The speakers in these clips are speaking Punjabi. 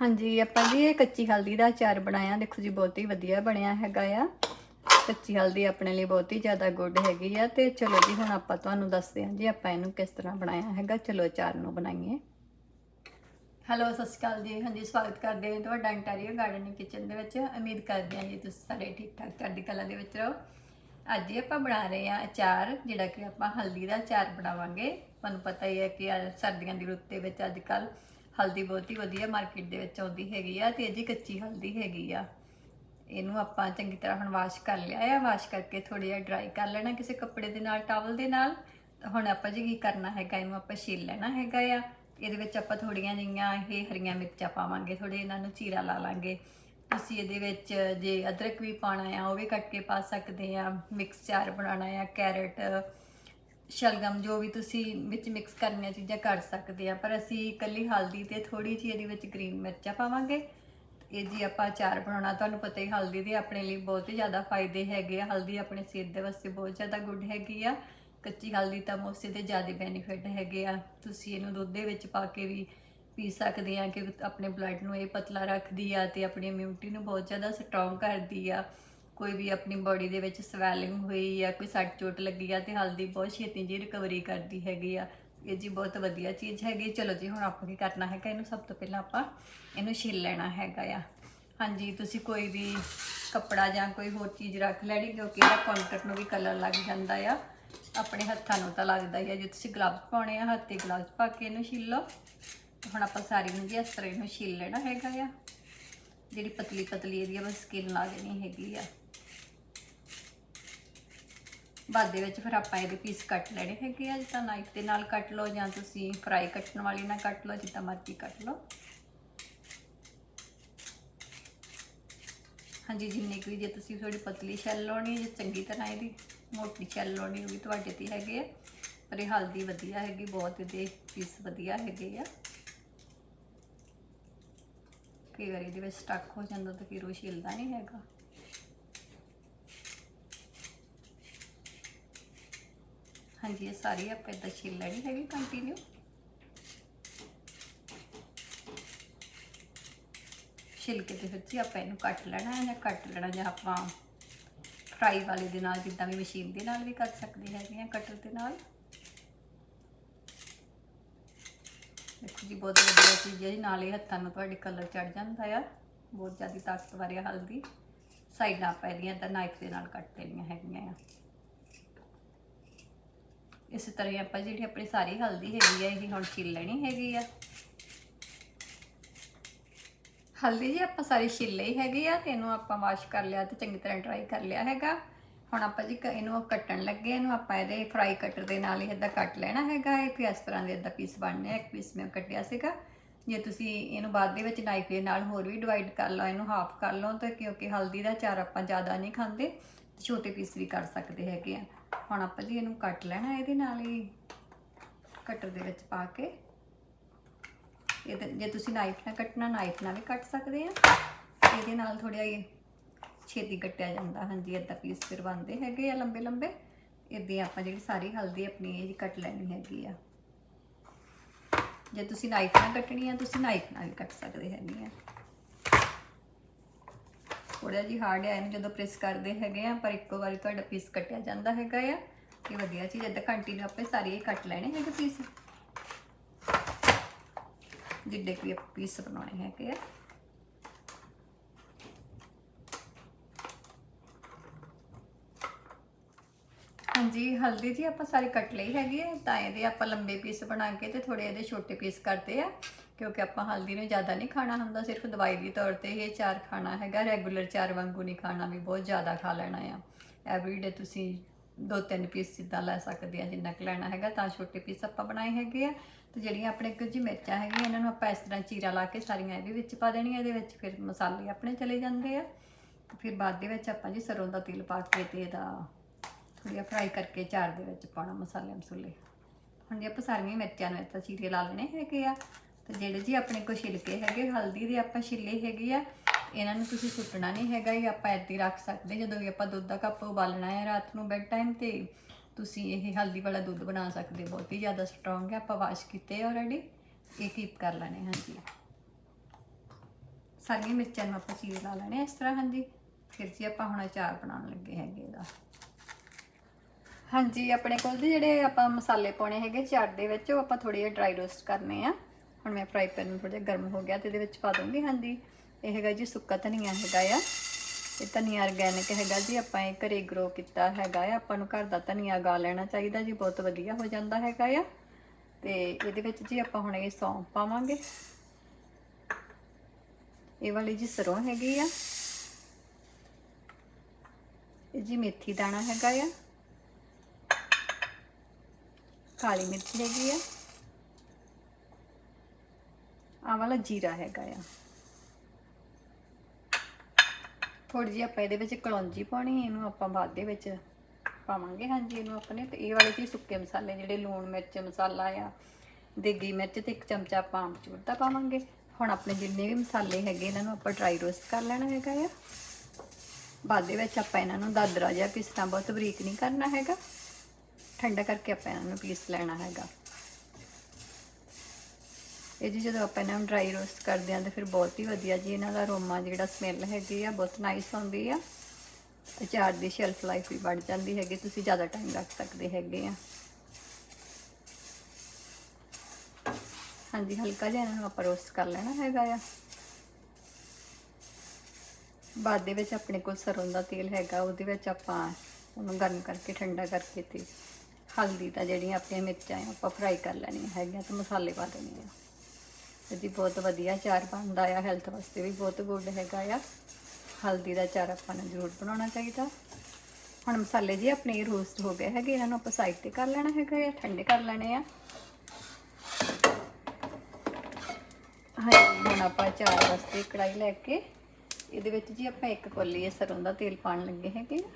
ਹਾਂਜੀ, ਆਪਾਂ ਜੀ ਇਹ ਕੱਚੀ ਹਲਦੀ ਦਾ ਅਚਾਰ ਬਣਾਇਆ। ਦੇਖੋ ਜੀ, ਬਹੁਤ ਹੀ ਵਧੀਆ ਬਣਿਆ ਹੈਗਾ ਆ। ਕੱਚੀ ਹਲਦੀ ਆਪਣੇ ਲਈ ਬਹੁਤ ਹੀ ਜ਼ਿਆਦਾ ਗੁੱਡ ਹੈਗੀ ਆ ਤੇ ਚਲੋ ਜੀ, ਹੁਣ ਆਪਾਂ ਤੁਹਾਨੂੰ ਦੱਸਦੇ ਹਾਂ ਜੀ ਆਪਾਂ ਇਹਨੂੰ ਕਿਸ ਤਰ੍ਹਾਂ ਬਣਾਇਆ ਹੈਗਾ। ਚਲੋ, ਅਚਾਰ ਨੂੰ ਬਣਾਈਏ। ਹੈਲੋ, ਸਤਿ ਸ਼੍ਰੀ ਅਕਾਲ ਜੀ। ਹਾਂਜੀ, ਸਵਾਗਤ ਕਰਦੇ ਹਾਂ ਤੁਹਾਡਾ ਇੰਟੀਰੀਅਰ ਗਾਰਡਨਿੰਗ ਕਿਚਨ ਦੇ ਵਿੱਚ। ਉਮੀਦ ਕਰਦੇ ਹਾਂ ਜੀ ਤੁਸੀਂ ਸਾਰੇ ਠੀਕ ਠਾਕ ਚੜ੍ਹਦੀ ਕਲਾ ਦੇ ਵਿੱਚ ਰਹੋ। ਅੱਜ ਹੀ ਆਪਾਂ ਬਣਾ ਰਹੇ ਹਾਂ ਅਚਾਰ, ਜਿਹੜਾ ਕਿ ਆਪਾਂ ਹਲਦੀ ਦਾ ਅਚਾਰ ਬਣਾਵਾਂਗੇ। ਤੁਹਾਨੂੰ ਪਤਾ ਹੀ ਹੈ ਕਿ ਸਰਦੀਆਂ ਦੀ ਰੁੱਤ ਦੇ ਵਿੱਚ ਅੱਜ ਕੱਲ੍ਹ ਹਲਦੀ ਬਹੁਤ ਹੀ ਵਧੀਆ ਮਾਰਕੀਟ ਦੇ ਵਿੱਚ ਆਉਂਦੀ ਹੈਗੀ ਆ ਤੇ ਇਹਦੀ ਕੱਚੀ ਹਲਦੀ ਹੈਗੀ ਆ। ਇਹਨੂੰ ਆਪਾਂ ਚੰਗੀ ਤਰ੍ਹਾਂ ਹੁਣ ਵਾਸ਼ ਕਰ ਲਿਆ ਆ। ਵਾਸ਼ ਕਰਕੇ ਥੋੜੀ ਜਿਹਾ ਡਰਾਈ ਕਰ ਲੈਣਾ ਕਿਸੇ ਕੱਪੜੇ ਦੇ ਨਾਲ ਟਾਵਲ ਦੇ ਨਾਲ। ਹੁਣ ਆਪਾਂ ਜੀ ਕੀ ਕਰਨਾ ਹੈਗਾ, ਇਹਨੂੰ ਆਪਾਂ ਛਿੱਲ ਲੈਣਾ ਹੈਗਾ ਆ। ਇਹਦੇ ਵਿੱਚ ਆਪਾਂ ਥੋੜੀਆਂ ਜਿਹੀਆਂ ਇਹ ਹਰੀਆਂ ਮਿਰਚਾਂ ਪਾਵਾਂਗੇ ਥੋੜੇ ਇਹਨਾਂ ਨੂੰ ਚੀਰਾ ਲਾ ਲਾਂਗੇ। ਤੁਸੀਂ ਇਹਦੇ ਵਿੱਚ ਜੇ ਅਦਰਕ ਵੀ ਪਾਣਾ ਆ, ਉਹ ਵੀ ਕੱਟ ਕੇ ਪਾ ਸਕਦੇ ਆ। ਮਿਕਸ ਚਾਰ ਬਣਾਉਣਾ ਆ ਕੈਰਟ ਸ਼ਲਗਮ ਜੋ ਵੀ ਤੁਸੀਂ ਵਿੱਚ ਮਿਕਸ ਕਰਨੀਆਂ ਚੀਜ਼ਾਂ ਕਰ ਸਕਦੇ ਆ, ਪਰ ਅਸੀਂ ਇਕੱਲੀ ਹਲਦੀ ਤੇ ਥੋੜੀ ਜਿਹੀ ਇਹਦੇ ਵਿੱਚ ਗ੍ਰੀਨ ਮਿਰਚਾਂ ਪਾਵਾਂਗੇ। ਇਹ ਜੀ ਆਪਾਂ ਅਚਾਰ ਬਣਾਉਣਾ, ਤੁਹਾਨੂੰ ਪਤਾ ਹੀ ਹਲਦੀ ਦੇ ਆਪਣੇ ਲਈ ਬਹੁਤ ਹੀ ਜ਼ਿਆਦਾ ਫਾਇਦੇ ਹੈਗੇ ਆ। ਹਲਦੀ ਆਪਣੇ ਸਿਹਤ ਦੇ ਵਾਸਤੇ ਬਹੁਤ ਜ਼ਿਆਦਾ ਗੁੱਡ ਹੈਗੀ ਆ। ਕੱਚੀ ਹਲਦੀ ਤਾਂ ਮੋਸੇ ਦੇ ਜ਼ਿਆਦਾ ਬੈਨੀਫਿਟ ਹੈਗੇ ਆ। ਤੁਸੀਂ ਇਹਨੂੰ ਦੁੱਧ ਦੇ ਵਿੱਚ ਪਾ ਕੇ ਵੀ ਪੀ ਸਕਦੇ ਆ ਕਿ ਆਪਣੇ ਬਲੱਡ ਨੂੰ ਇਹ ਪਤਲਾ ਰੱਖਦੀ ਆ ਤੇ ਆਪਣੀ ਇਮਿਊਨਿਟੀ ਨੂੰ ਬਹੁਤ ਜ਼ਿਆਦਾ ਸਟਰੋਂਗ ਕਰਦੀ ਆ। ਕੋਈ ਵੀ ਆਪਣੀ ਬਾਡੀ ਦੇ ਵਿੱਚ ਸਵੈਲਿੰਗ ਹੋਈ ਜਾਂ ਕੋਈ ਸੱਟ ਚੋਟ ਲੱਗੀ ਆ ਤੇ ਹਲਦੀ ਬਹੁਤ ਛੇਤੀ ਜੀ ਰਿਕਵਰੀ ਕਰਦੀ ਹੈਗੀ ਆ। ਇਹ ਜੀ ਬਹੁਤ ਵਧੀਆ ਚੀਜ਼ ਹੈਗੀ। ਚਲੋ ਜੀ, ਹੁਣ ਆਪਾਂ ਕੀ ਕਰਨਾ ਹੈਗਾ? ਇਹਨੂੰ ਸਭ ਤੋਂ ਪਹਿਲਾਂ ਆਪਾਂ ਇਹਨੂੰ ਛਿੱਲ ਲੈਣਾ ਹੈਗਾ ਆ। ਹਾਂਜੀ, ਤੁਸੀਂ ਕੋਈ ਵੀ ਕੱਪੜਾ ਜਾਂ ਕੋਈ ਹੋਰ ਚੀਜ਼ ਰੱਖ ਲੈਣੀ, ਕਿਉਂਕਿ ਇਹਦਾ ਕਾਊਂਟਰ ਨੂੰ ਵੀ ਕਲਰ ਲੱਗ ਜਾਂਦਾ ਆ। ਆਪਣੇ ਹੱਥਾਂ ਨੂੰ ਤਾਂ ਲੱਗਦਾ ਹੀ ਆ। ਜੇ ਤੁਸੀਂ ਗਲਵਸ ਪਾਉਣੇ ਆ, ਹੱਥੇ ਗਲਵਸ ਪਾ ਕੇ ਇਹਨੂੰ ਛਿੱਲ ਲਓ। ਹੁਣ ਆਪਾਂ ਸਾਰੀ ਨੂੰ ਜੀ ਇਸ ਤਰ੍ਹਾਂ ਇਹਨੂੰ ਛਿੱਲ ਲੈਣਾ ਹੈਗਾ ਆ। ਜਿਹੜੀ ਪਤਲੀ ਪਤਲੀ ਇਹਦੀ ਆ, ਬਸ ਸਕਿਨ ਲਾ ਦੇਣੀ ਹੈਗੀ ਆ। ਬਾਅਦ ਦੇ ਵਿੱਚ ਫਿਰ ਆਪਾਂ ਇਹਦੇ ਪੀਸ ਕੱਟ ਲੈਣੇ ਹੈਗੇ ਆ, ਜਿੱਦਾਂ ਨਾਈਫ ਦੇ ਨਾਲ ਕੱਟ ਲਓ ਜਾਂ ਤੁਸੀਂ ਫਰਾਈ ਕੱਟਣ ਵਾਲੀ ਨਾਲ ਕੱਟ ਲਓ, ਜਿੱਦਾਂ ਮਰਜ਼ੀ ਕੱਟ ਲਓ। ਹਾਂਜੀ, ਜਿੰਨੀ ਕੁ ਵੀ ਜੇ ਤੁਸੀਂ ਥੋੜੀ ਪਤਲੀ ਛੱਲ ਲਾਉਣੀ ਜੇ ਚੰਗੀ ਤਰ੍ਹਾਂ ਇਹਦੀ ਮੋਟੀ ਛੱਲ ਲਾਉਣੀ ਉਹ ਵੀ ਤੁਹਾਡੇ ਤੇ ਹੈਗੇ ਆ। ਪਰ ਇਹ ਹਲਦੀ ਵਧੀਆ ਹੈਗੀ, ਬਹੁਤ ਇਹਦੇ ਪੀਸ ਵਧੀਆ ਹੈਗੇ ਆ। ਕਈ ਵਾਰੀ ਇਹਦੇ ਵਿੱਚ ਸਟਕ ਹੋ ਜਾਂਦਾ ਤਾਂ ਫਿਰ ਉਹ ਛਿਲਦਾ ਨਹੀਂ ਹੈਗਾ। ਹਾਂਜੀ, ਇਹ ਸਾਰੀ ਆਪਾਂ ਇਦਾਂ ਛਿੱਲ ਲੈਣੀ ਹੈਗੀ ਕੰਟੀਨਿਊ ਛਿੱਲ ਕੇ ਤੇ ਫਿਰ ਜੀ ਆਪਾਂ ਇਹਨੂੰ ਕੱਟ ਲੈਣਾ ਹੈ ਜਾਂ ਕੱਟ ਲੈਣਾ ਜਾਂ ਆਪਾਂ ਫਰਾਈ ਵਾਲੇ ਦੇ ਨਾਲ ਜਿੱਦਾਂ ਵੀ ਮਸ਼ੀਨ ਦੇ ਨਾਲ ਵੀ ਕਰ ਸਕਦੇ ਹੈਗੇ ਆ ਕਟਰ ਦੇ ਨਾਲ। ਦੇਖੋ ਜੀ ਬਹੁਤ ਵਧੀਆ ਚੀਜ਼ ਹੈ ਜੀ, ਨਾਲੇ ਹੱਥਾਂ ਨੂੰ ਤੁਹਾਡੇ ਕਲਰ ਚੜ ਜਾਂਦਾ ਆ, ਬਹੁਤ ਜ਼ਿਆਦਾ ਤਾਕਤਵਰ ਹੈ ਹਲਦੀ। ਸਾਈਡਾਂ ਆਪਾਂ ਇਹਦੀਆਂ ਤਾਂ ਨਾਈਫ ਦੇ ਨਾਲ ਕੱਟ ਦੇਣੀਆਂ ਹੈਗੀਆਂ ਆ। ਇਸੇ ਤਰ੍ਹਾਂ ਹੀ ਆਪਾਂ ਜਿਹੜੀ ਆਪਣੀ ਸਾਰੀ ਹਲਦੀ ਹੈਗੀ ਆ ਇਹ ਹੁਣ ਛਿੱਲ ਲੈਣੀ ਹੈਗੀ ਆ। ਹਲਦੀ ਜੀ ਆਪਾਂ ਸਾਰੀ ਛਿੱਲ ਲਈ ਹੈਗੀ ਆ ਤੇ ਇਹਨੂੰ ਆਪਾਂ ਵਾਸ਼ ਕਰ ਲਿਆ ਤੇ ਚੰਗੀ ਤਰ੍ਹਾਂ ਡਰਾਈ ਕਰ ਲਿਆ ਹੈਗਾ। ਹੁਣ ਆਪਾਂ ਜੀ ਕ- ਇਹਨੂੰ ਕੱਟਣ ਲੱਗੇ, ਇਹਨੂੰ ਆਪਾਂ ਇਹਦੇ ਫਰਾਈ ਕਟਰ ਦੇ ਨਾਲ ਹੀ ਇਦਾਂ ਕੱਟ ਲੈਣਾ ਹੈਗਾ, ਇਹ ਫਿਰ ਇਸ ਤਰ੍ਹਾਂ ਦੇ ਇਦਾਂ ਪੀਸ ਬਣਨੇ ਇੱਕ ਪੀਸ ਮੈਂ ਕੱਟਿਆ ਸੀਗਾ। ਜੇ ਤੁਸੀਂ ਇਹਨੂੰ ਬਾਅਦ ਦੇ ਵਿੱਚ ਨਾਈਫ ਦੇ ਨਾਲ ਹੋਰ ਵੀ ਡਿਵਾਈਡ ਕਰ ਲਓ, ਇਹਨੂੰ ਹਾਫ ਕਰ ਲਓ ਤਾਂ ਕਿਉਂਕਿ ਹਲਦੀ ਦਾ ਚਾਰ ਆਪਾਂ ਜ਼ਿਆਦਾ ਨਹੀਂ ਖਾਂਦੇ, ਤੇ ਛੋਟੇ ਪੀਸ ਵੀ ਕਰ ਸਕਦੇ ਹੈਗੇ ਆ। ਹੁਣ ਆਪਾਂ ਜੀ ਇਹਨੂੰ ਕੱਟ ਲੈਣਾ ਇਹਦੇ ਨਾਲ ਹੀ ਕਟਰ ਦੇ ਵਿੱਚ ਪਾ ਕੇ। ਇਹਦੇ ਜੇ ਤੁਸੀਂ ਨਾਈਫ ਨਾਲ ਕੱਟਣਾ ਨਾਈਫ ਨਾਲ ਵੀ ਕੱਟ ਸਕਦੇ ਆ। ਇਹਦੇ ਨਾਲ ਥੋੜ੍ਹਾ ਜਿਹਾ ਛੇਤੀ ਕੱਟਿਆ ਜਾਂਦਾ, ਹਾਂਜੀ ਇਦਾਂ ਪੀਸ ਫਿਰ ਬਣਦੇ ਹੈਗੇ ਆ ਲੰਬੇ ਲੰਬੇ ਇਦਾਂ ਆਪਾਂ ਜਿਹੜੀ ਸਾਰੀ ਹਲਦੀ ਆਪਣੀ ਇਹ ਜੀ ਕੱਟ ਲੈਣੀ ਹੈਗੀ ਆ। ਜੇ ਤੁਸੀਂ ਨਾਈਫ ਨਾਲ ਕੱਟਣੀ ਆ, ਤੁਸੀਂ ਨਾਈਫ ਨਾਲ ਵੀ ਕੱਟ ਸਕਦੇ ਹੈਗੇ ਆ। ਥੋੜਾ ਜਿਹਾ ਹਾਰਡ ਹੈ ਇਹਨੂੰ ਜਦੋਂ ਪ੍ਰੈਸ ਕਰਦੇ ਹੈਗੇ ਆ, ਪਰ ਇੱਕੋ ਵਾਰੀ ਤੁਹਾਡਾ ਪੀਸ ਕੱਟਿਆ ਜਾਂਦਾ ਹੈਗਾ ਆ। ਇਹ ਵਧੀਆ ਚੀਜ਼ ਇਦਾਂ ਕੰਟੀਨਿਊ ਆਪੇ ਸਾਰੇ ਇਹ ਕੱਟ ਲੈਣੇ ਹੈਗੇ ਪੀਸ ਜਿੱਡੇ ਕਿ ਪੀਸ ਬਣਾਉਣੇ ਹੈਗੇ ਆ। ਹਾਂਜੀ, ਹਲਦੀ ਜੀ ਆਪਾਂ ਸਾਰੀ ਕੱਟ ਲਈ ਹੈਗੀ ਹੈ ਤਾਂ ਇਹਦੇ ਆਪਾਂ ਲੰਬੇ ਪੀਸ ਬਣਾ ਕੇ ਤੇ ਥੋੜੇ ਇਹਦੇ ਛੋਟੇ ਪੀਸ ਕਰਦੇ ਆ, ਕਿਉਂਕਿ ਆਪਾਂ ਹਲਦੀ ਨੂੰ ਜ਼ਿਆਦਾ ਨਹੀਂ ਖਾਣਾ ਹੁੰਦਾ, ਸਿਰਫ ਦਵਾਈ ਦੀ ਤੌਰ ਤੇ ਇਹ ਚਾਰ ਖਾਣਾ ਹੈਗਾ, ਰੈਗੂਲਰ ਚਾਰ ਵਾਂਗੂ ਨਹੀਂ ਖਾਣਾ, ਵੀ ਬਹੁਤ ਜ਼ਿਆਦਾ ਖਾ ਲੈਣਾ ਆ। ਐਵਰੀਡੇ ਤੁਸੀਂ ਦੋ ਤਿੰਨ ਪੀਸ ਸਿੱਧਾ ਲੈ ਸਕਦੇ ਆ, ਜਿੰਨਾ ਕੁ ਲੈਣਾ ਹੈਗਾ, ਤਾਂ ਛੋਟੇ ਪੀਸ ਆਪਾਂ ਬਣਾਏ ਹੈਗੇ ਆ। ਤੇ ਜਿਹੜੀਆਂ ਆਪਣੇ ਕੁਝ ਮਿਰਚਾਂ ਹੈਗੀਆਂ, ਇਹਨਾਂ ਨੂੰ ਆਪਾਂ ਇਸ ਤਰ੍ਹਾਂ ਚੀਰਾ ਲਾ ਕੇ ਸਾਰੀਆਂ ਇਹ ਵੀ ਵਿੱਚ ਪਾ ਦੇਣੀਆਂ, ਇਹਦੇ ਵਿੱਚ ਫਿਰ ਮਸਾਲੇ ਆਪਣੇ ਚਲੇ ਜਾਂਦੇ ਆ। ਤੇ ਫਿਰ ਬਾਅਦ ਦੇ ਵਿੱਚ ਆਪਾਂ ਜੀ ਸਰੋਂ ਦਾ ਤੇਲ ਪਾ ਕੇ ਤੇ ਇਹਦਾ ਥੋੜ੍ਹਾ ਫਰਾਈ ਕਰਕੇ ਚਾਰ ਦੇ ਵਿੱਚ ਪਾਉਣਾ ਮਸਾਲੇ ਮਸੂਲੇ। ਹੁਣ ਜੀ ਆਪਾਂ ਸਾਰੀਆਂ ਮਿਰਚਾਂ ਨੂੰ ਇੱਦਾਂ ਚੀਰੇ ਲਾ ਲੈਣੇ ਹੈਗੇ ਆ, ਤੇ ਜਿਹੜੇ ਜੀ ਆਪਣੇ ਕੋਲ ਛਿਲਕੇ ਹੈਗੇ, ਹਲਦੀ ਦੇ ਆਪਾਂ ਛਿੱਲੇ ਹੈਗੇ ਆ, ਇਹਨਾਂ ਨੂੰ ਤੁਸੀਂ ਸੁੱਟਣਾ ਨਹੀਂ ਹੈਗਾ, ਇਹ ਆਪਾਂ ਇੱਦਾਂ ਹੀ ਰੱਖ ਸਕਦੇ, ਜਦੋਂ ਵੀ ਆਪਾਂ ਦੁੱਧ ਦਾ ਕੱਪ ਉਬਾਲਣਾ ਹੈ ਰਾਤ ਨੂੰ ਬੈੱਡ ਟਾਈਮ ਤੇ ਤੁਸੀਂ ਇਹ ਹਲਦੀ ਵਾਲਾ ਦੁੱਧ ਬਣਾ ਸਕਦੇ ਹੋ, ਬਹੁਤ ਹੀ ਜ਼ਿਆਦਾ ਸਟਰੋਂਗ ਹੈ, ਆਪਾਂ ਵਾਸ਼ ਕੀਤੇ ਆਲਰੇਡੀ ਇਹ ਕੀਪ ਕਰ ਲੈਣੇ ਹਾਂਜੀ ਸਾਰੀਆਂ ਮਿਰਚਾਂ ਨੂੰ ਆਪਾਂ ਚੀਰ ਲਾ ਲੈਣੇ ਇਸ ਤਰ੍ਹਾਂ, ਹਾਂਜੀ। ਫਿਰ ਜੀ ਆਪਾਂ ਹੁਣ ਅਚਾਰ ਬਣਾਉਣ ਲੱਗੇ ਹੈਗੇ ਇਹਦਾ। ਹਾਂਜੀ, ਆਪਣੇ ਕੋਲ ਜੀ ਜਿਹੜੇ ਆਪਾਂ ਮਸਾਲੇ ਪਾਉਣੇ ਹੈਗੇ ਚਾਟ ਦੇ ਵਿੱਚ, ਉਹ ਆਪਾਂ ਥੋੜੀ ਜਿਹੀ ਡਰਾਈ ਰੋਸਟ ਕਰਨੇ ਆ। ਹੁਣ ਮੈਂ ਫਰਾਈ ਪੈਨ ਥੋੜਾ ਜਿਹਾ ਗਰਮ ਹੋ ਗਿਆ ਤੇ ਇਹਦੇ ਵਿੱਚ ਪਾ ਦੂੰਗੀ ਹਾਂਜੀ। ਇਹ ਹੈਗਾ ਜੀ ਸੁੱਕਾ ਧਨੀਆ ਹੈਗਾ ਆ। ਇਹ ਧਨੀਆ ਆਰਗੈਨਿਕ ਹੈਗਾ ਜੀ, ਆਪਾਂ ਇਹ ਘਰੇ ਗਰੋ ਕੀਤਾ ਹੈਗਾ ਆ। ਆਪਾਂ ਨੂੰ ਘਰ ਦਾ ਧਨੀਆ ਗਾ ਲੈਣਾ ਚਾਹੀਦਾ ਜੀ, ਬਹੁਤ ਵਧੀਆ ਹੋ ਜਾਂਦਾ ਹੈਗਾ ਆ। ਤੇ ਇਹਦੇ ਵਿੱਚ ਜੀ ਆਪਾਂ ਹੁਣ ਇਹ ਸੌਂਫ ਪਾਵਾਂਗੇ। ਇਹ ਵਾਲੀ ਜੀ ਸਰੋਂ ਹੈਗੀ ਆ। ਇਹ ਜੀ ਮੇਥੀ ਦਾਣਾ ਹੈਗਾ ਆ। ਕਾਲੀ ਮਿਰਚ ਹੈਗੀ ਆ। ਆ ਵਾਲਾ ਜੀਰਾ ਹੈਗਾ ਆ। ਥੋੜੀ ਜਿਹੀ ਆਪਾਂ ਇਹਦੇ ਵਿੱਚ ਕਲੌਂਜੀ ਪਾਉਣੀ ਇਹਨੂੰ ਆਪਾਂ ਬਾਅਦ ਦੇ ਵਿੱਚ ਪਾਵਾਂਗੇ। ਹਾਂਜੀ, ਇਹਨੂੰ ਆਪਣੇ ਤੇ ਇਹ ਵਾਲੇ ਜੀ ਸੁੱਕੇ ਮਸਾਲੇ, ਜਿਹੜੇ ਲੂਣ ਮਿਰਚ ਮਸਾਲਾ ਆ, ਦੇਗੀ ਮਿਰਚ ਤੇ ਇੱਕ ਚਮਚਾ ਆਪਾਂ ਆਮਚੂਰ ਦਾ ਪਾਵਾਂਗੇ। ਹੁਣ ਆਪਣੇ ਜਿੰਨੇ ਵੀ ਮਸਾਲੇ ਹੈਗੇ, ਇਹਨਾਂ ਨੂੰ ਆਪਾਂ ਡਰਾਈ ਰੋਸਟ ਕਰ ਲੈਣਾ ਹੈਗਾ ਆ। ਬਾਅਦ ਦੇ ਵਿੱਚ ਆਪਾਂ ਇਹਨਾਂ ਨੂੰ ਦਾਦਰਾ ਜਿਹਾ ਪੀਸਣਾ ਬਹੁਤ ਬਰੀਕ ਨਹੀਂ ਕਰਨਾ ਹੈਗਾ। ਠੰਡਾ ਕਰਕੇ ਆਪਾਂ ਇਹਨਾਂ ਨੂੰ ਪੀਸ ਲੈਣਾ ਹੈਗਾ। ਇਹ ਜੀ ਜਦੋਂ ਆਪਾਂ ਇਹਨਾਂ ਨੂੰ ਡਰਾਈ ਰੋਸਟ ਕਰਦੇ ਆਂ ਤਾਂ ਫਿਰ ਬਹੁਤ ਹੀ ਵਧੀਆ ਜੀ ਇਹਨਾਂ ਦਾ ਅਰੋਮਾ ਜਿਹੜਾ ਸਮੈਲ ਹੈਗੀ ਆ, ਬਹੁਤ ਨਾਈਸ ਹੁੰਦੀ ਆ। ਅਚਾਰ ਦੀ ਸ਼ੈਲਫ ਲਾਈਫ ਵੀ ਵੱਧ ਜਾਂਦੀ ਹੈਗੀ, ਤੁਸੀਂ ਜ਼ਿਆਦਾ ਟਾਈਮ ਰੱਖ ਸਕਦੇ ਹੈਗੇ ਆ। ਹਾਂਜੀ, ਹਲਕਾ ਜਿਹਾ ਇਹਨਾਂ ਨੂੰ ਆਪਾਂ ਰੋਸਟ ਕਰ ਲੈਣਾ ਹੈਗਾ ਆ। ਬਾਅਦ ਦੇ ਵਿੱਚ ਆਪਣੇ ਕੋਲ ਸਰੋਂ ਦਾ ਤੇਲ ਹੈਗਾ, ਉਹਦੇ ਵਿੱਚ ਆਪਾਂ ਉਹਨੂੰ ਗਰਮ ਕਰਕੇ, ਠੰਡਾ ਕਰਕੇ ਤੇ ਹਲਦੀ ਤਾਂ ਜਿਹੜੀਆਂ ਆਪਣੀਆਂ ਮਿਰਚਾਂ ਆ, ਆਪਾਂ ਫਰਾਈ ਕਰ ਲੈਣੀਆਂ ਹੈਗੀਆਂ ਤੇ ਮਸਾਲੇ ਪਾ ਦੇਣੇ ਆ। ਇਹਦੀ ਬਹੁਤ ਵਧੀਆ ਚਾਰ ਬਣਦਾ ਆ ਹੈਲਥ ਵਾਸਤੇ ਵੀ ਬਹੁਤ ਗੁੱਡ ਹੈਗਾ ਆ। ਹਲਦੀ ਦਾ ਚਾਰ ਆਪਾਂ ਨੂੰ ਜ਼ਰੂਰ ਬਣਾਉਣਾ ਚਾਹੀਦਾ। ਹੁਣ ਮਸਾਲੇ ਜੀ ਆਪਣੇ ਰੋਸਟ ਹੋ ਗਏ ਹੈਗੇ ਇਹਨਾਂ ਨੂੰ ਆਪਾਂ ਸਾਈਡ ਤੇ ਕਰ ਲੈਣਾ ਹੈਗਾ ਆ, ਠੰਡੇ ਕਰ ਲੈਣੇ ਆ। ਹਾਂਜੀ, ਹੁਣ ਆਪਾਂ ਚਾਰ ਵਾਸਤੇ ਕੜਾਈ ਲੈ ਕੇ, ਇਹਦੇ ਵਿੱਚ ਜੀ ਆਪਾਂ ਇੱਕ ਕੋਲੀ ਇਹ ਸਰੋਂ ਦਾ ਤੇਲ ਪਾਉਣ ਲੱਗੇ ਹੈਗੇ ਆ।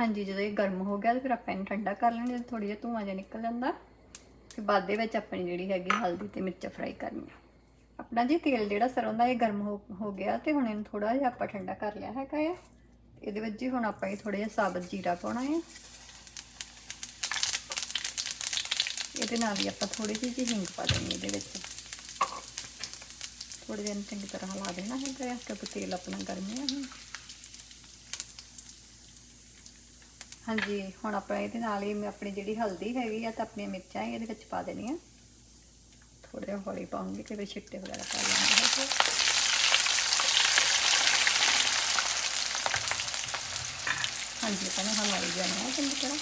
ਹਾਂਜੀ, ਜਦੋਂ ਇਹ ਗਰਮ ਹੋ ਗਿਆ ਤਾਂ ਫਿਰ ਆਪਾਂ ਇਹਨੂੰ ਠੰਡਾ ਕਰ ਲੈਣਾ ਜਦੋਂ ਥੋੜੀ ਜਿਹਾ ਧੂਆਂ ਜਿਹਾ ਨਿਕਲ ਜਾਂਦਾ। ਫਿਰ ਬਾਅਦ ਦੇ ਵਿੱਚ ਆਪਣੀ ਜਿਹੜੀ ਹੈਗੀ ਹਲਦੀ ਤੇ ਮਿਰਚ ਫਰਾਈ ਕਰਨੀ ਆਪਣਾ ਜੀ ਤੇਲ ਜਿਹੜਾ ਸਰੋਂ ਦਾ ਇਹ ਗਰਮ ਹੋ ਹੋ ਗਿਆ ਤੇ ਹੁਣ ਇਹਨੂੰ ਥੋੜਾ ਜਿਹਾ ਆਪਾਂ ਠੰਡਾ ਕਰ ਲਿਆ ਹੈਗਾ ਆ। ਇਹਦੇ ਵਿੱਚ ਜੀ ਹੁਣ ਆਪਾਂ ਇਹ ਥੋੜਾ ਜਿਹਾ ਸਾਬਤ ਜੀਰਾ ਪਾਉਣਾ ਹੈ ਇਹਦੇ ਨਾਲ ਵੀ ਆਪਾਂ ਥੋੜੀ ਜਿਹੀ ਜੀ ਹਿੰਗ ਪਾ ਦੇਣੀ ਇਹਦੇ ਵਿੱਚ। ਥੋੜੀ ਜਿਹੀ ਚੰਗੀ ਤਰ੍ਹਾਂ ਹਿਲਾ ਦੇਣਾ ਹੈਗਾ ਆ, ਕਿਉਂਕਿ ਤੇਲ ਆਪਣਾ ਗਰਮ ਹੈ ਹੁਣ ਹਾਂਜੀ, ਹੁਣ ਆਪਾਂ ਇਹਦੇ ਨਾਲ ਹੀ ਆਪਣੀ ਜਿਹੜੀ ਹਲਦੀ ਹੈਗੀ ਆ ਤਾਂ ਆਪਣੀਆਂ ਮਿਰਚਾਂ ਇਹਦੇ ਵਿੱਚ ਪਾ ਦੇਣੀਆਂ। ਥੋੜੇ ਹੌਲੀ ਪਾਉਂਗੇ ਕਿ ਵੀ ਛਿੱਟੇ ਵਗੈਰਾ ਪਾ ਲੈਣੇ ਹਾਂਜੀ, ਆਪਾਂ ਨੂੰ ਹਲਾਈ ਜਾਣਾ ਹੈ ਚੰਗੀ ਤਰ੍ਹਾਂ।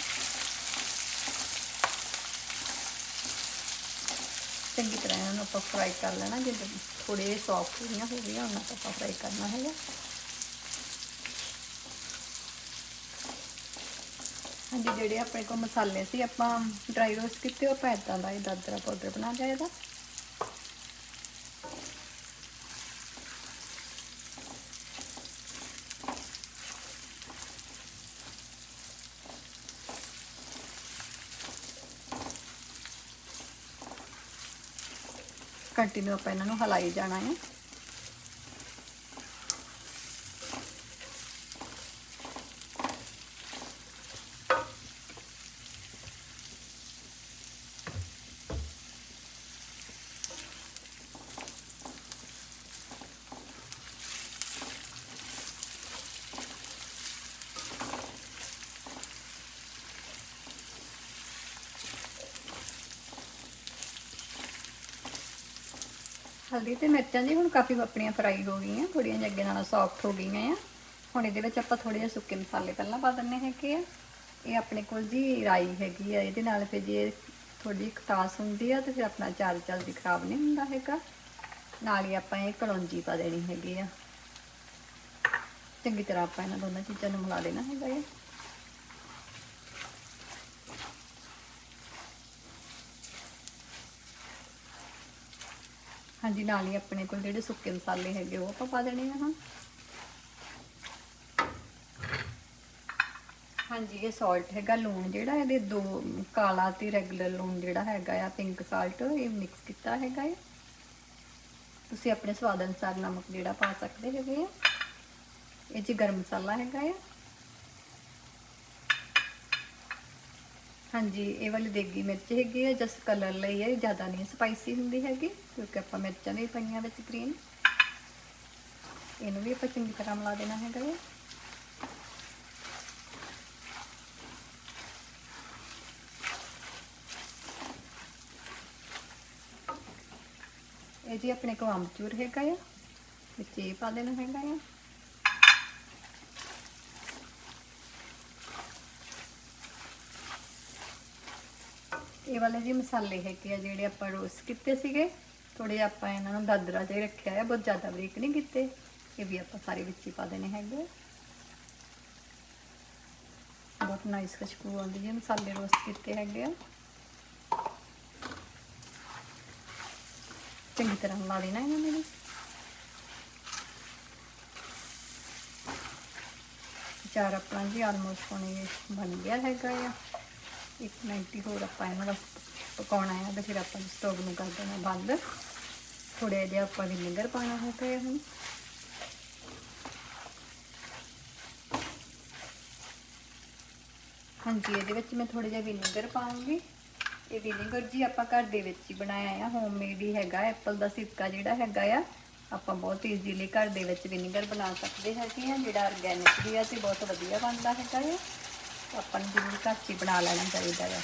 ਚੰਗੀ ਤਰ੍ਹਾਂ ਇਹਨਾਂ ਨੂੰ ਆਪਾਂ ਫਰਾਈ ਕਰ ਲੈਣਾ ਜਦੋਂ ਥੋੜੇ ਜਿਹੇ ਸੌਫਟ ਹੋਈਆਂ ਹੋ ਗਈਆਂ ਉਹਨਾਂ ਤੋਂ ਆਪਾਂ ਫਰਾਈ ਕਰਨਾ ਹੈਗਾ। ਹਾਂਜੀ, ਜਿਹੜੇ ਆਪਣੇ ਕੋਲ ਮਸਾਲੇ ਸੀ, ਆਪਾਂ ਡਰਾਈ ਰੋਸਟ ਕੀਤੇ, ਉਹ ਆਪਾਂ ਇਦਾਂ ਦਾ ਇਹ ਦਾਦਰਾ ਪਾਊਡਰ ਬਣਾ ਲਿਆ ਇਹਦਾ। ਕੰਟੀਨਿਊ ਆਪਾਂ ਇਹਨਾਂ ਨੂੰ ਹਲਾਈ ਜਾਣਾ ਹੈ। ਹਲਦੀ ਤੇ ਮਿਰਚਾਂ ਜੀ ਹੁਣ ਕਾਫੀ ਆਪਣੀਆਂ ਫਰਾਈ ਹੋ ਗਈਆਂ ਥੋੜੀਆਂ ਜਿਹੀਆਂ ਅੱਗੇ ਨਾਲੋਂ ਸੌਫਟ ਹੋ ਗਈਆਂ ਆ। ਹੁਣ ਇਹਦੇ ਵਿੱਚ ਆਪਾਂ ਥੋੜੇ ਜਿਹੇ ਸੁੱਕੇ ਮਸਾਲੇ ਪਹਿਲਾਂ ਪਾ ਦਿੰਨੇ ਹੈਗੇ ਆ। ਇਹ ਆਪਣੇ ਕੋਲ ਜੀ ਰਾਈ ਹੈਗੀ ਆ, ਇਹਦੇ ਨਾਲ ਫਿਰ ਜੇ ਥੋੜੀ ਜਿਹੀ ਖਟਾਸ ਹੁੰਦੀ ਆ ਤੇ ਫਿਰ ਆਪਣਾ ਚਾਲ ਜਲਦੀ ਖਰਾਬ ਨਹੀਂ ਹੁੰਦਾ ਹੈਗਾ। ਨਾਲ ਹੀ ਆਪਾਂ ਇਹ ਕਲੌਂਜੀ ਪਾ ਦੇਣੀ ਹੈਗੀ ਆ। ਚੰਗੀ ਤਰ੍ਹਾਂ ਆਪਾਂ ਇਹਨਾਂ ਦੋਨਾਂ ਚੀਜ਼ਾਂ ਨੂੰ ਮਿਲਾ ਦੇਣਾ ਹੈਗਾ ਆ। ਹਾਂਜੀ, ਨਾਲ ਹੀ ਆਪਣੇ ਕੋਲ ਜਿਹੜੇ ਸੁੱਕੇ ਮਸਾਲੇ ਹੈਗੇ ਉਹ ਆਪਾਂ ਪਾ ਦੇਣੇ ਆ ਹੁਣ ਹਾਂਜੀ, ਇਹ ਸਾਲਟ ਹੈਗਾ ਲੂਣ ਜਿਹੜਾ, ਇਹਦੇ ਦੋ ਕਾਲਾ ਤੇ ਰੈਗੂਲਰ ਲੂਣ ਜਿਹੜਾ ਹੈਗਾ ਆ ਪਿੰਕ ਸਾਲਟ ਇਹ ਮਿਕਸ ਕੀਤਾ ਹੈਗਾ ਆ। ਤੁਸੀਂ ਆਪਣੇ ਸਵਾਦ ਅਨੁਸਾਰ ਨਮਕ ਜਿਹੜਾ ਪਾ ਸਕਦੇ ਹੈਗੇ ਆ। ਇਹ ਜੀ ਗਰਮ ਮਸਾਲਾ ਹੈਗਾ ਆ। ਹਾਂਜੀ, ਇਹ ਵਾਲੀ ਦੇਗੀ ਮਿਰਚ ਹੈਗੀ ਹੈ ਜਸ ਕਲਰ ਲਈ ਹੈ ਜ਼ਿਆਦਾ ਨਹੀਂ ਸਪਾਈਸੀ ਹੁੰਦੀ ਹੈਗੀ, ਕਿਉਂਕਿ ਆਪਾਂ ਮਿਰਚਾਂ ਵੀ ਪਾਈਆਂ ਵਿੱਚ ਗ੍ਰੀਨ ਇਹਨੂੰ ਵੀ ਆਪਾਂ ਚੰਗੀ ਤਰ੍ਹਾਂ ਮਿਲਾ ਦੇਣਾ ਹੈਗਾ ਹੈ ਇਹ ਜੀ ਆਪਣੇ ਕੋਲ ਆਮਚੂਰ ਹੈਗਾ ਆ, ਵਿੱਚ ਇਹ ਪਾ ਦੇਣਾ ਹੈਗਾ ਆ। ਇਹ ਵਾਲੇ ਜੀ ਮਸਾਲੇ ਹੈਗੇ ਆ ਜਿਹੜੇ ਆਪਾਂ ਰੋਸਟ ਕੀਤੇ ਸੀਗੇ। ਥੋੜੇ ਆਪਾਂ ਇਹਨਾਂ ਨੂੰ ਦਾਦਰਾ ਜਿਹਾ ਰੱਖਿਆ ਹੈ ਬਹੁਤ ਜ਼ਿਆਦਾ ਬਰੀਕ ਨਹੀਂ ਕੀਤੇ। ਇਹ ਵੀ ਆਪਾਂ ਸਾਰੇ ਵਿੱਚ ਹੀ ਪਾ ਦੇਣੇ ਹੈਗੇ ਬਹੁਤ ਨਾਈਸ ਖੁਸ਼ਬੂ ਆਉਂਦੀ ਹੈ, ਮਸਾਲੇ ਰੋਸਟ ਕੀਤੇ ਹੈਗੇ ਆ। ਚੰਗੀ ਤਰ੍ਹਾਂ ਲਾ ਦੇਣਾ ਇਹਨਾਂ ਨੂੰ ਚਾਰ ਆਪਣਾ ਜੀ ਆਲਮੋਸਟ ਹੁਣ ਬਣ ਗਿਆ ਹੈਗਾ ਆ। ਇੱਕ ਮਿੰਟ ਹੋਰ ਆਪਾਂ ਇਹਨਾਂ ਦਾ ਪਕਾਉਣਾ ਹੈ ਤੇ ਫਿਰ ਆਪਾਂ ਸਟੋਵ ਨੂੰ ਕਰ ਦੇਣਾ ਬੰਦ। ਥੋੜੇ ਜਿਹਾ ਆਪਾਂ ਵਿਨੇਗਰ ਪਾਣਾ ਹੈਗਾ ਹੈ ਹੁਣ ਹਾਂਜੀ, ਇਹਦੇ ਵਿੱਚ ਮੈਂ ਥੋੜਾ ਜਿਹਾ ਵਿਨੇਗਰ ਪਾਉਂਗੀ ਇਹ ਵਿਨੇਗਰ ਜੀ ਆਪਾਂ ਘਰ ਦੇ ਵਿੱਚ ਹੀ ਬਣਾਇਆ ਆ ਹੋਮਮੇਡ ਹੀ ਹੈਗਾ ਐਪਲ ਦਾ ਸਿਰਕਾ ਜਿਹੜਾ ਹੈਗਾ ਆ, ਆਪਾਂ ਬਹੁਤ ਈਜ਼ੀਲੀ ਘਰ ਦੇ ਵਿੱਚ ਵਿਨੇਗਰ ਬਣਾ ਸਕਦੇ ਹੈਗੇ ਆ, ਜਿਹੜਾ ਆਰਗੈਨਿਕ ਵੀ ਆ ਤੇ ਬਹੁਤ ਵਧੀਆ ਬਣਦਾ ਹੈਗਾ ਆ। ਆਪਾਂ ਨੂੰ ਜ਼ਰੂਰ ਘਰ 'ਚ ਹੀ ਬਣਾ ਲੈਣਾ ਚਾਹੀਦਾ ਆ।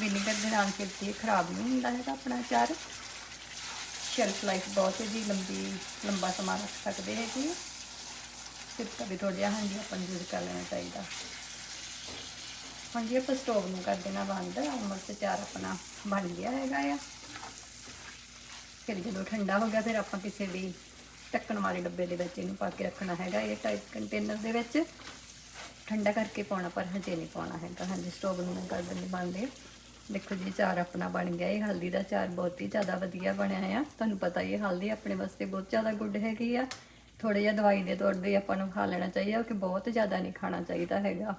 ਵਿਨੇਗਰ ਦੇ ਨਾਲ ਫਿਰ ਇਹ ਖਰਾਬ ਨਹੀਂ ਹੁੰਦਾ ਹੈਗਾ ਆਪਣਾ ਅਚਾਰ। ਸ਼ੈਲਫ ਲਾਈਫ ਬਹੁਤ ਜੀ ਲੰਬੀ, ਲੰਬਾ ਸਮਾਂ ਰੱਖ ਸਕਦੇ ਹੈਗੇ ਆ। ਸਿਰਕਾ ਵੀ ਥੋੜਾ ਜਿਹਾ ਹਾਂਜੀ ਆਪਾਂ ਨੂੰ ਯੂਜ਼ ਕਰ ਲੈਣਾ ਚਾਹੀਦਾ। ਹਾਂਜੀ, ਆਪਾਂ ਸਟੋਵ ਨੂੰ ਕਰ ਦੇਣਾ ਬੰਦ। ਆਲਮੋਸਟ ਚਾਰ ਆਪਣਾ ਬਣ ਗਿਆ ਹੈਗਾ ਆ। ਫਿਰ ਜਦੋਂ ਠੰਡਾ ਹੋ ਗਿਆ, ਫਿਰ ਆਪਾਂ ਕਿਸੇ ਵੀ ਢੱਕਣ ਵਾਲੇ ਡੱਬੇ ਦੇ ਵਿੱਚ ਇਹਨੂੰ ਪਾ ਕੇ ਰੱਖਣਾ ਹੈਗਾ, ਇਹ ਟਾਈਪ ਕੰਟੇਨਰ ਦੇ ਵਿੱਚ। ਠੰਡਾ ਕਰਕੇ ਪਾਉਣਾ, ਪਰ ਹਜੇ ਨਹੀਂ ਪਾਉਣਾ ਹੈਗਾ। ਹਾਂਜੀ ਸਟੋਵ ਨੂੰ ਮੈਂ ਕਰ ਦਿੰਦੀ ਬੰਦ ਦੇਖੋ ਜੀ ਚਾਰ ਆਪਣਾ ਬਣ ਗਿਆ। ਇਹ ਹਲਦੀ ਦਾ ਚਾਰ ਬਹੁਤ ਹੀ ਜ਼ਿਆਦਾ ਵਧੀਆ ਬਣਿਆ ਆ। ਤੁਹਾਨੂੰ ਪਤਾ ਹੀ ਹੈ, ਹਲਦੀ ਆਪਣੇ ਵਾਸਤੇ ਬਹੁਤ ਜ਼ਿਆਦਾ ਗੁੱਡ ਹੈਗੀ ਆ। ਥੋੜਾ ਜਿਹਾ ਦਵਾਈ ਦੇ ਤੌਰ ਤੇ ਆਪਾਂ ਨੂੰ ਖਾ ਲੈਣਾ ਚਾਹੀਦਾ ਕਿ ਬਹੁਤ ਜ਼ਿਆਦਾ ਨਹੀਂ ਖਾਣਾ ਚਾਹੀਦਾ ਹੈਗਾ।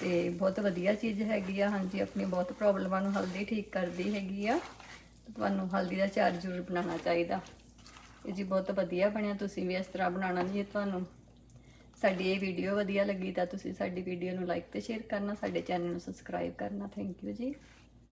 ਤੇ ਬਹੁਤ ਵਧੀਆ ਚੀਜ਼ ਹੈਗੀ ਆ। ਹਾਂਜੀ ਆਪਣੀ ਬਹੁਤ ਪ੍ਰੋਬਲਮਾਂ ਨੂੰ ਹਲਦੀ ਠੀਕ ਕਰਦੀ ਹੈਗੀ ਆ। ਤੁਹਾਨੂੰ ਹਲਦੀ ਦਾ ਚਾਰ ਜ਼ਰੂਰ ਬਣਾਉਣਾ ਚਾਹੀਦਾ। ਇਹ ਜੀ ਬਹੁਤ ਵਧੀਆ ਬਣਿਆ। ਤੁਸੀਂ ਵੀ ਇਸ ਤਰ੍ਹਾਂ ਬਣਾਉਣਾ ਜੀ ਤੁਹਾਨੂੰ ਸਾਡੀ ਇਹ ਵੀਡੀਓ ਵਧੀਆ ਲੱਗੀ ਤਾਂ ਤੁਸੀਂ ਸਾਡੀ ਵੀਡੀਓ ਨੂੰ ਲਾਈਕ ਤੇ ਸ਼ੇਅਰ ਕਰਨਾ, ਸਾਡੇ ਚੈਨਲ ਨੂੰ ਸਬਸਕ੍ਰਾਈਬ ਕਰਨਾ। ਥੈਂਕ ਯੂ ਜੀ।